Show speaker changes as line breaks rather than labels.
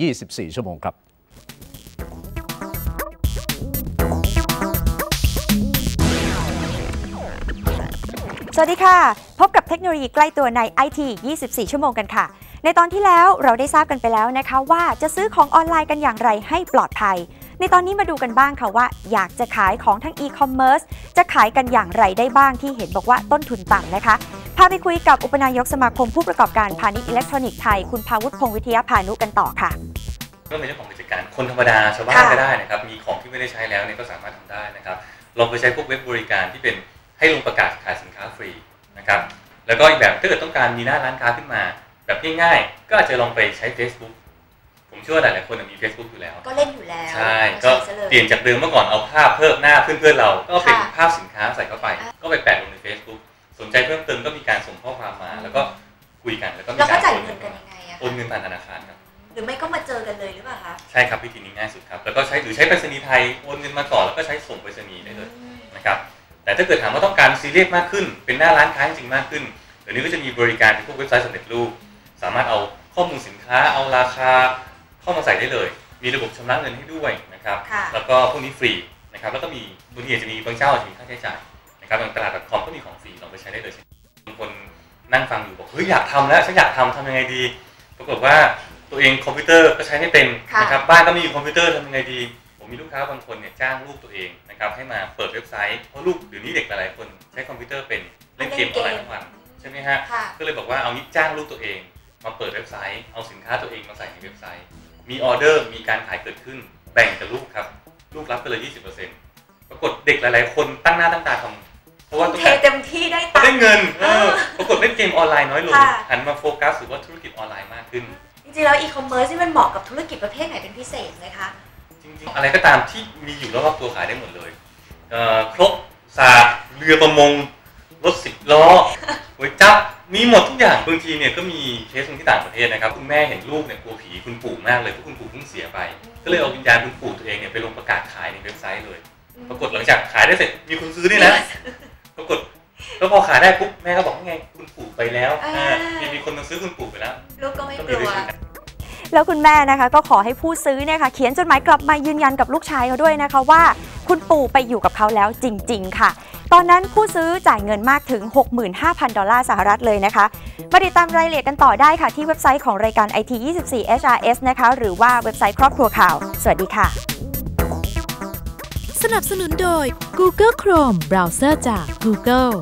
24 ชั่วโมงครับ
สวัสดีค่ะ พบกับเทคโนโลยีใกล้ตัวใน IT 24 ชั่วโมงกันค่ะ ในตอนที่แล้วเราได้ทราบกันไปแล้วนะคะว่าจะซื้อของออนไลน์กันอย่างไรให้ปลอดภัย ในตอนนี้มาดูกันบ้างค่ะว่า อยากจะขายของทั้ง e-commerce จะขายกันอย่างไรได้บ้างที่เห็นบอกว่าต้นทุนต่ำนะคะ พาไปคุยกับอุปนายกสมาคมผู้ประกอบการพาณิชย์อิเล็กทรอนิกส์ไทย คุณพาวุฒิพงศ์วิทยาพานุกันต่อค่ะ
ก็เป็นเจ้าของกิจการคนธรรมดาชาวบ้าน
ค่ะ
ก็ได้นะครับมีของที่ไม่ได้ใช้แล้วเนี่ยก็สามารถทำได้นะครับลองไปใช้พวกเว็บบริการที่เป็นให้ลงประกาศขายสินค้าฟรีนะครับแล้วก็อีกแบบถ้าเกิดต้องการมีหน้าร้านค้าขึ้นมา แบบง่ายๆ ก็อาจจะลองไปใช้ Facebook ผมเชื่อว่าหลายๆคนมี Facebook อยู่แล้ว
ก็เล่นอยู่แล้ว
ใช่ ก็
ซะเลย
เปลี่ยนจากเดิมเมื่อก่อนเอาภาพเพิ่มหน้าเพื่อนๆเรา ก็เป็น
ค่ะ
ภาพสินค้าใส่เข้าไป
อะ
ก็ไปแปะลงใน Facebook สนใจเพิ่มเติมก็มีการส่งข้อความมา แล้วก็คุยกันแล้วก็มี
แล้วก็
การ
จ่าย
โอน
เงิ
เงิ
น
น
กันยังไงอะ
โอนเงินผ่านธนาคารครับ
หรือไม่ก็มาเจอกันเลยหรือเปล่าคะ
ใช่ครับวิธีนี้ง่ายสุดครับแล้วก็ใช้หรือใช้ไปรษณีย์ไทยโอนเงินมาก่อนแล้วก็ใช้ส่งไปรษณีย์ได้เลย
อืม
นะครับแต่ถ้าเกิดถามว่าต้องการซีเรียสมากขึ้น เป็นหน้าร้านค้าจริงๆมากขึ้นเดี๋ยวนี้ก็จะมีบริการเป็นพวกเว็บไซต์สำเร็จรูป สามารถเอาข้อมูลสินค้าเอาราคา เข้ามาใส่ได้เลย มีระบบชำระเงินให้ด้วยนะครับ
ค่ะ
แล้วก็พวกนี้ฟรีนะครับ แล้วก็มีบางทีอาจจะมีบางเจ้าอาจจะมีค่าใช้จ่ายนะครับอย่างตลาด .com ก็มีของฟรีลองไปใช้ได้เลยบางคนนั่งฟังอยู่บอกเฮ้ยอยากทำแล้วฉันอยากทำทำยังไงดี ปรากฏว่าตัวเองคอมพิวเตอร์ก็ใช้ไม่เป็น
ค่ะ
นะครับบ้านก็ไม่มีคอมพิวเตอร์ทำยังไงดี ผมมีลูกค้าบางคนเนี่ยจ้างลูกตัวเองนะครับให้มาเปิดเว็บไซต์เพราะลูกเดี๋ยวนี้เด็กหลายๆคนใช้คอมพิวเตอร์เป็นเล่นเกมออนไลน์ทั้งวันใช่ไหมฮะ
ค่ะ
ก็เลยบอกว่าเอางี้จ้างลูกตัวเอง มาเปิดเว็บไซต์เอาสินค้าตัวเองมาใส่ในเว็บไซต์ มีออเดอร์มีการขายเกิดขึ้น แบ่งกับลูกครับ ลูกรับไปเลย 20%ปรากฏเด็กหลาย ๆ คนตั้งหน้าตั้งตาทำเพราะว่าต้อง
เท
การ
เต็มที่ได้ตัง
ได้
ค์
เงินเออ
เออ
ปรากฏเล่นเกมออนไลน์น้อยลง
ค่ะ
หันมาโฟกัสหรือว่าธุรกิจออนไลน์มากขึ้น
จริงๆแล้วอีคอมเมิร์ซนี่มันเหมาะกับธุรกิจประเภทไหนเป็นพิเศษไหมคะ
จริงๆ อะไรก็ตามที่มีอยู่รอบๆตัวขายได้หมดเลยเอ่อครกสากเรือประมง รถสิบล้อ ก๋วยจั๊บ มีหมดทุกอย่างบางทีเนี่ยก็มีเคสหนึงที่ต่างประเทศนะครับคุณแม่เห็นลูกเนี่ยกลัวผีคุณปู่มากเลยเพราะคุณปู่เพิ่งเสียไป ก็เลยเอาวิญญาณคุณปู่ตัวเองเนี่ยไปลงประกาศขายในเว็บไซต์เลย ปรากฏหลังจากขายได้เสร็จมีคนซื้อด้วยนะปรากฏแล้วพอขายได้ปุ๊บแม่ก็บอกว่าไงคุณปู่ไปแล้ว
อ่า
อ่ามีมีคนมาซื้อคุณปู่ไปแล้ว
ลูกก็ไม่
ก็
ก
มี
ลัว
วิธีการ
แล้วคุณแม่นะคะก็ขอให้ผู้ซื้อเนี่ยค่ะเขียนจดหมายกลับมายืนยันกับลูกชายเขาด้วยนะคะว่า คุณปู่ไปอยู่กับเขาแล้วจริง ๆ ค่ะ ตอนนั้นผู้ซื้อจ่ายเงินมากถึง 65,000 ดอลลาร์สหรัฐเลยนะคะ มาติดตามรายละเอียดกันต่อได้ค่ะ ที่เว็บไซต์ของรายการ IT 24 HRS นะคะ หรือว่าเว็บไซต์ครอบครัวข่าว สวัสดีค่ะ
สนับสนุนโดย Google Chrome เบราว์เซอร์จาก Google